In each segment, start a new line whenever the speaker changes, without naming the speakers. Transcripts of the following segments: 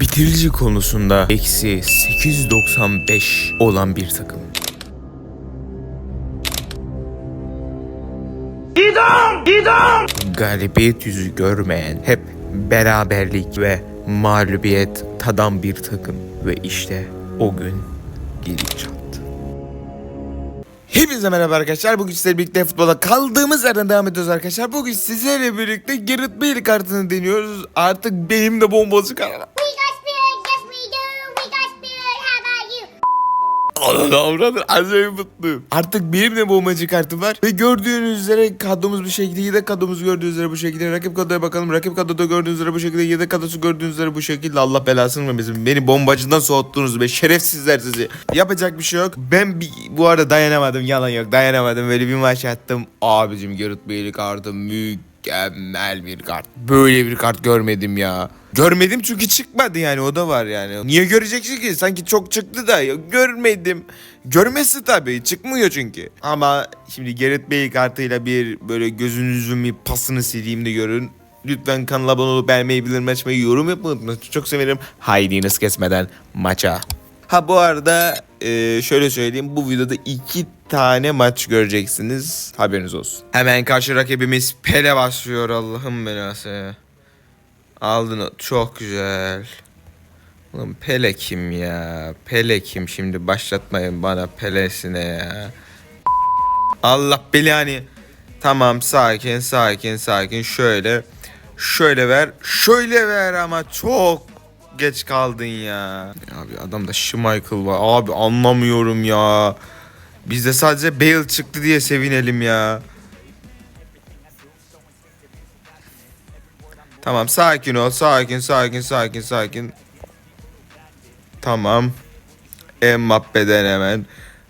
Bitirici konusunda eksi 895 olan bir takım. Galibiyet yüzü görmeyen, hep beraberlik ve mağlubiyet tadan bir takım. Ve işte o gün gelip çattı. Hepinize merhaba arkadaşlar. Bugün sizlerle birlikte futbola kaldığımız yerden devam ediyoruz arkadaşlar. Bugün sizlerle birlikte Gareth Bale kartını deniyoruz. Artık benim de bombası kart. Ananı avradır acayip mutluyum. Artık benim de bombacı kartım var. Ve gördüğünüz üzere kadromuz bu şekilde. Yedek kadromuz gördüğünüz üzere bu şekilde. Rakip kadroya bakalım. Rakip kadroda gördüğünüz üzere bu şekilde. Yedek kadrosu gördüğünüz üzere bu şekilde. Allah belasını vermesin. Beni bombacıdan soğuttunuz be. Şerefsizler sizi. Yapacak bir şey yok. Ben bir, bu arada dayanamadım. Yalan yok. Dayanamadım. Böyle bir maç attım. Abicim Gareth Bale kartı mükemmel bir kart. Böyle bir kart görmedim ya. Görmedim çünkü çıkmadı yani o da var yani. Niye göreceksin ki? Sanki çok çıktı da ya görmedim. Görmesi tabii çıkmıyor çünkü. Ama şimdi Gareth Bale kartıyla bir böyle gözünüzün bir pasını sileyim de görün. Lütfen kanala abone olup beğenmeyi, bildirim açmayı, yorum yapmayı unutmayın. Çok severim. Haydi hız kesmeden maça. Ha bu arada e, şöyle söyleyeyim. Bu videoda iki tane maç göreceksiniz. Haberiniz olsun. Hemen karşı rakibimiz Pele başlıyor Allah'ım belası. Aldın. Çok güzel. Oğlum Pele kim ya? Pele kim? Şimdi başlatmayın bana Pele'sine ya. Allah belanı. Tamam sakin sakin sakin. Şöyle. Şöyle ver. Şöyle ver ama çok geç kaldın ya. Abi adamda Schmeichel var. Abi anlamıyorum ya. Bizde sadece Bale çıktı diye sevinelim ya. Tamam sakin ol. Sakin sakin sakin sakin. Tamam. Mbappe'den hemen.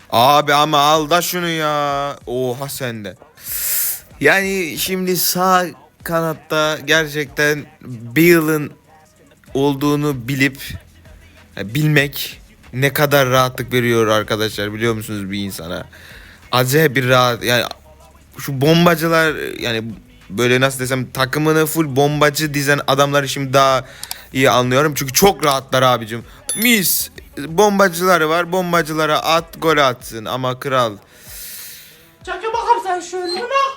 Abi ama al da şunu ya. Oha sende. Yani şimdi sağ kanatta gerçekten Bale'ın olduğunu bilip bilmek ne kadar rahatlık veriyor arkadaşlar biliyor musunuz bir insana? Acayip bir rahat yani şu bombacılar yani böyle nasıl desem takımını full bombacı dizen adamları şimdi daha iyi anlıyorum. Çünkü çok rahatlar abicim. Mis bombacıları var bombacılara at gol atsın ama kral.
Çakı bakalım sen şöyle bak.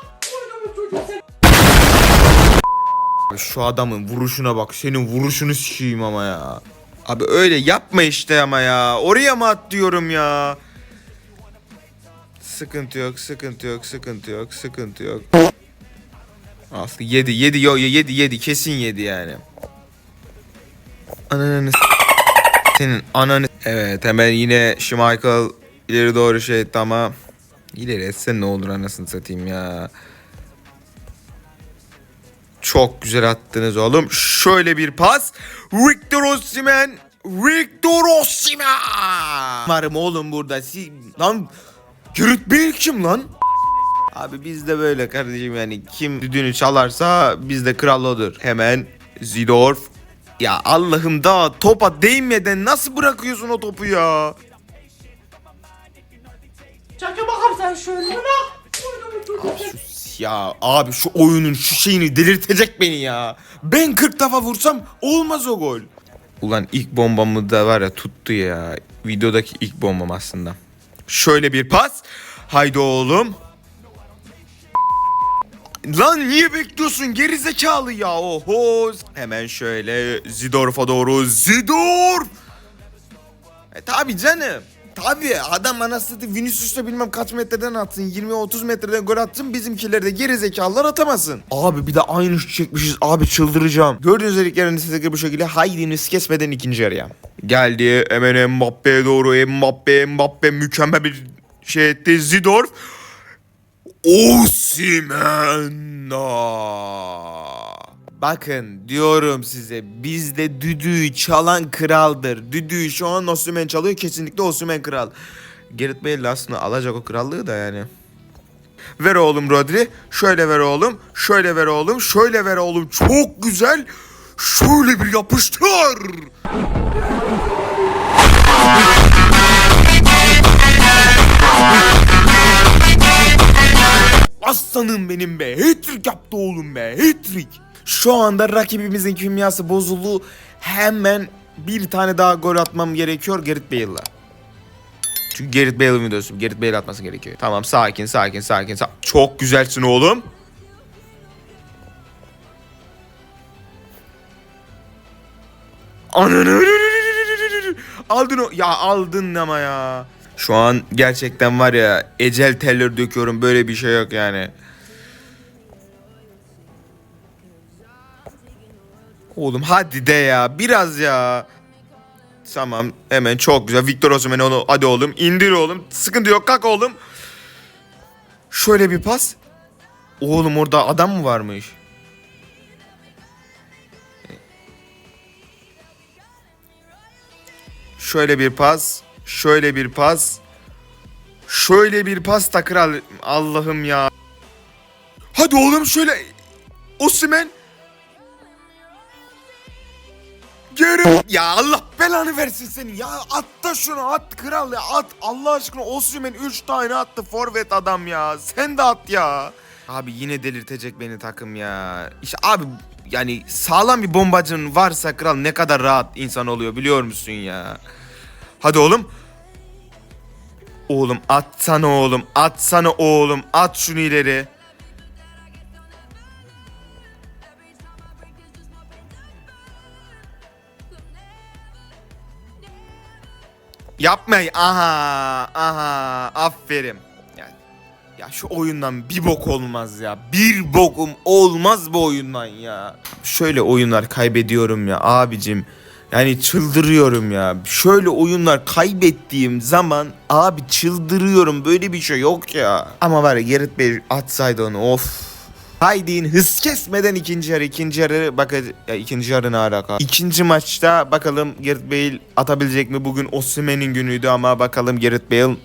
Şu adamın vuruşuna bak senin vuruşunu sikeyim ama ya. Abi öyle yapma işte ama ya. Oraya mı at diyorum ya. Sıkıntı yok, sıkıntı yok, sıkıntı yok, sıkıntı yok. Aslı yedi, yedi, yo, yedi, yedi, kesin yedi yani. Ananı senin ananı Evet hemen yine Schmeichel ileri doğru şey etti ama ileri etsen ne olur anasını satayım ya. Çok güzel attınız oğlum. Şöyle bir pas. Victor Osimhen. Victor Osimhen. Varım oğlum burada. Si lan Gareth Bale kim lan? Abi biz de böyle kardeşim yani kim düdüğünü çalarsa bizde kral odur. Hemen Zidorf. Ya Allah'ım da topa değmeden nasıl bırakıyorsun o topu ya?
Çakı bakalım sen şöyle.
Ya abi şu oyunun şu şeyini delirtecek beni ya. Ben 40 defa vursam olmaz o gol. Ulan ilk bombamı da var ya tuttu ya. Videodaki ilk bombam aslında. Şöyle bir pas. Haydi oğlum. Lan niye bekliyorsun geri zekalı ya oho. Hemen şöyle Zidorf'a doğru Zidorf. E tabi canım. Tabi adam anasını satayım Vinicius'ta bilmem kaç metreden atsın 20-30 metreden gol atsın bizimkileri de geri zekalılar atamasın. Abi bir de aynı şut çekmişiz abi çıldıracağım. Gördüğünüz üzere istedikleri bu şekilde haydi kesmeden ikinci yarıya. Geldi hemen Mbappe'ye doğru Mbappe Mbappe mükemmel bir şey etti Zidorf. Osimhen. Bakın diyorum size bizde düdüğü çalan kraldır. Düdüğü şu an Osimhen çalıyor kesinlikle Osimhen kral. Gareth Bale aslında alacak o krallığı da yani. Ver oğlum Rodri. Şöyle ver oğlum. Şöyle ver oğlum. Şöyle ver oğlum. Çok güzel. Şöyle bir yapıştır. Aslanım benim be. Hat-trick yaptı oğlum be. Hat-trick. Şu anda rakibimizin kimyası bozuldu. Hemen bir tane daha gol atmam gerekiyor Gerrit Bale'la. Çünkü Gerrit Bale'ın videosu. Gerrit Bale atması gerekiyor. Tamam sakin sakin sakin. sa- Çok güzelsin oğlum. Ananı Aldın o. Ya aldın ama ya. Şu an gerçekten var ya ecel teller döküyorum. Böyle bir şey yok yani. Oğlum hadi de ya. Biraz ya. Tamam hemen çok güzel. Victor Osimhen onu hadi oğlum indir oğlum. Sıkıntı yok kalk oğlum. Şöyle bir pas. Oğlum orada adam mı varmış? Şöyle bir pas. Şöyle bir pas. Şöyle bir pas takır al. Allah'ım ya. Hadi oğlum şöyle. Osimhen. Geri. Ya Allah belanı versin seni. Ya at da şunu at kral ya at. Allah aşkına Osimhen 3 tane attı forvet adam ya. Sen de at ya. Abi yine delirtecek beni takım ya. İşte abi yani sağlam bir bombacın varsa kral ne kadar rahat insan oluyor biliyor musun ya? Hadi oğlum. Oğlum atsana oğlum. Atsana oğlum. At şunu ileri. Yapmayın. Aha. Aha. Aferin. Ya, ya şu oyundan bir bok olmaz ya. Bir bokum olmaz bu oyundan ya. Şöyle oyunlar kaybediyorum ya abicim. Yani çıldırıyorum ya. Şöyle oyunlar kaybettiğim zaman abi çıldırıyorum. Böyle bir şey yok ya. Ama var ya Gerrit Bey atsaydı onu of. Haydi'nin hız kesmeden ikinci yarı ikinci yarı bak ya ikinci yarı ne alaka? İkinci maçta bakalım Gerrit Bale atabilecek mi? Bugün Osimhen'in günüydü ama bakalım Gerrit Bale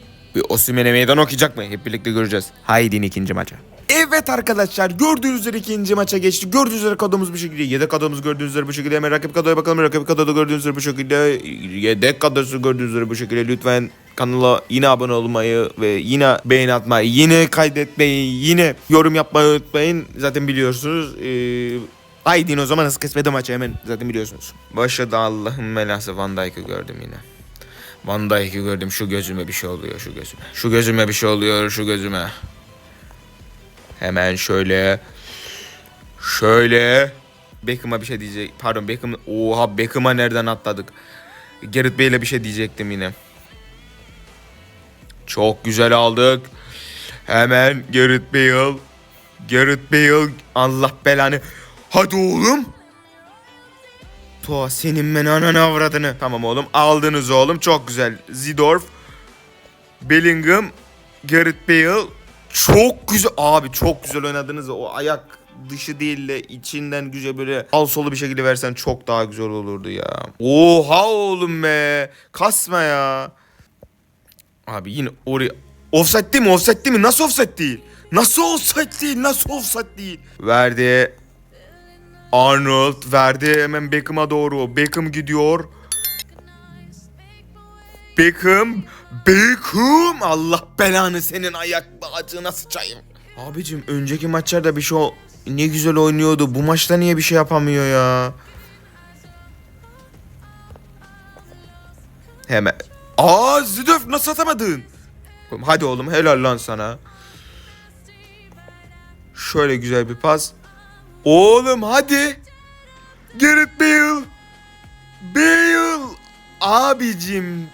Osimhen'e meydan okuyacak mı? Hep birlikte göreceğiz. Haydi'nin ikinci maça. Evet arkadaşlar gördüğünüz üzere ikinci maça geçti. Gördüğünüz üzere kadromuz bu şekilde. Yedek kadromuz gördüğünüz üzere bu şekilde. Hemen rakip kadroya bakalım. Rakip kadroda gördüğünüz üzere bu şekilde. Yedek kadrosu gördüğünüz üzere bu şekilde. Lütfen kanala yine abone olmayı ve yine beğeni atmayı, yine kaydetmeyi, yine yorum yapmayı unutmayın. Zaten biliyorsunuz. Ee, Haydi o zaman hız kesmede maçı hemen zaten biliyorsunuz. Başladı Allah'ın belası Van Dijk'ı gördüm yine. Van Dijk'ı gördüm şu gözüme bir şey oluyor şu gözüme. Şu gözüme bir şey oluyor şu gözüme. Hemen şöyle. Şöyle. Beckham'a bir şey diyecek. Pardon Beckham. Oha Beckham'a nereden atladık? Gerrit Bale'e bir şey diyecektim yine. Çok güzel aldık. Hemen Gerrit Bale. Gerrit Bale. Allah belanı. Hadi oğlum. Toa senin ben avradını. Tamam oğlum aldınız oğlum çok güzel. Zidorf. Bellingham. Gareth Bale. Çok güzel. Abi çok güzel oynadınız. O ayak dışı değil de içinden güzel böyle al solu bir şekilde versen çok daha güzel olurdu ya. Oha oğlum be. Kasma ya. Abi yine oraya... Offside değil mi? Offside değil mi? Nasıl offside değil? Nasıl offside değil? Nasıl offside değil? Verdi. Arnold verdi hemen Beckham'a doğru. Beckham gidiyor. Beckham. Beckham. Allah belanı senin ayak bağcığına sıçayım. Abicim önceki maçlarda bir şey ne güzel oynuyordu. Bu maçta niye bir şey yapamıyor ya? Hemen. Aa Zidöf nasıl atamadın? Hadi oğlum helal lan sana. Şöyle güzel bir pas. Oğlum hadi. Gareth Bale. Bale. Abicim.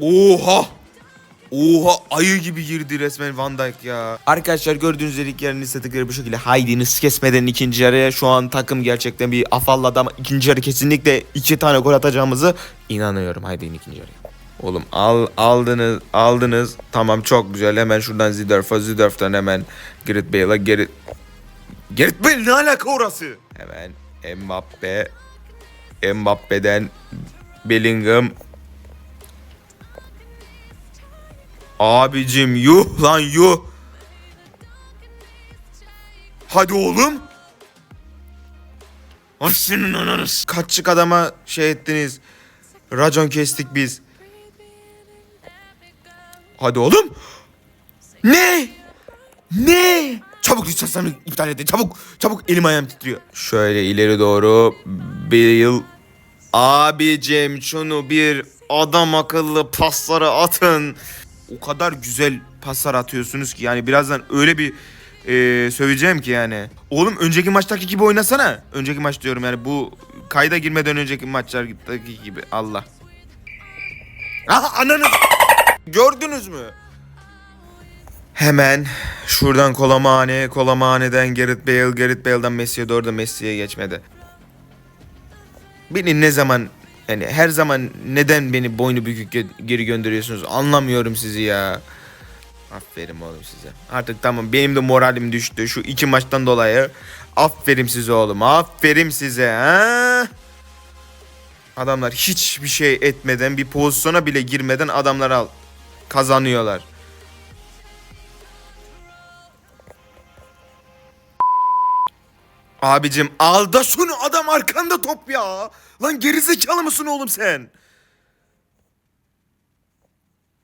Oha. Oha ayı gibi girdi resmen Van Dijk ya. Arkadaşlar gördüğünüz üzere ilk yarının istatistikleri bu şekilde. Haydi'ni kesmeden ikinci yarıya şu an takım gerçekten bir afalladı ama ikinci yarı kesinlikle iki tane gol atacağımızı inanıyorum Haydi'nin ikinci yarıya. Oğlum al aldınız aldınız tamam çok güzel hemen şuradan Zidorf'a Zidorf'tan hemen Gareth Bale'a Gareth Gareth Bale ne alaka orası? Hemen Mbappe Mbappe'den Bellingham Abicim yuh lan yuh. Hadi oğlum. Aşının ananız. Kaççık adama şey ettiniz. Racon kestik biz. Hadi oğlum. Ne? Ne? Çabuk lisanslarını iptal edin. Çabuk. Çabuk elim ayağım titriyor. Şöyle ileri doğru. Bale. Abicim şunu bir adam akıllı paslara atın. O kadar güzel paslar atıyorsunuz ki yani birazdan öyle bir e, söyleyeceğim ki yani. Oğlum önceki maçtaki gibi oynasana. Önceki maç diyorum yani bu kayda girmeden önceki maçlardaki gibi. Allah. Aha ananı gördünüz mü? Hemen şuradan Kolamane, Kolamane'den Gareth Bale, Gareth Bale'dan Messi'ye doğru da Messi'ye geçmedi. Beni ne zaman yani her zaman neden beni boynu bükük geri gönderiyorsunuz anlamıyorum sizi ya. Aferin oğlum size. Artık tamam benim de moralim düştü şu iki maçtan dolayı. Aferin size oğlum aferin size ha. Adamlar hiçbir şey etmeden bir pozisyona bile girmeden adamlar al kazanıyorlar. Abicim al da şunu adam arkanda top ya. Lan gerizekalı mısın oğlum sen?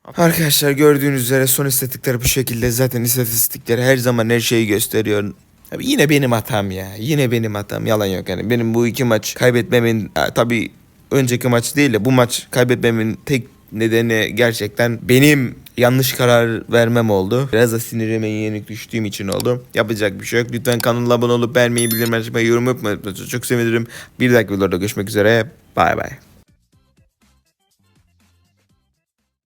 Arkadaşlar gördüğünüz üzere son istatistikleri bu şekilde zaten istatistikleri her zaman her şeyi gösteriyor. Abi yine benim hatam ya. Yine benim hatam. Yalan yok yani. Benim bu iki maç kaybetmemin ha, tabii önceki maç değil de bu maç kaybetmemin tek nedeni gerçekten benim yanlış karar vermem oldu. Biraz da sinirime yenik düştüğüm için oldu. Yapacak bir şey yok. Lütfen kanala abone olup beğenmeyi, bildirim açmayı, yorum yapmayı. Çok sevinirim. Bir dahaki videoda görüşmek üzere. Bay bay.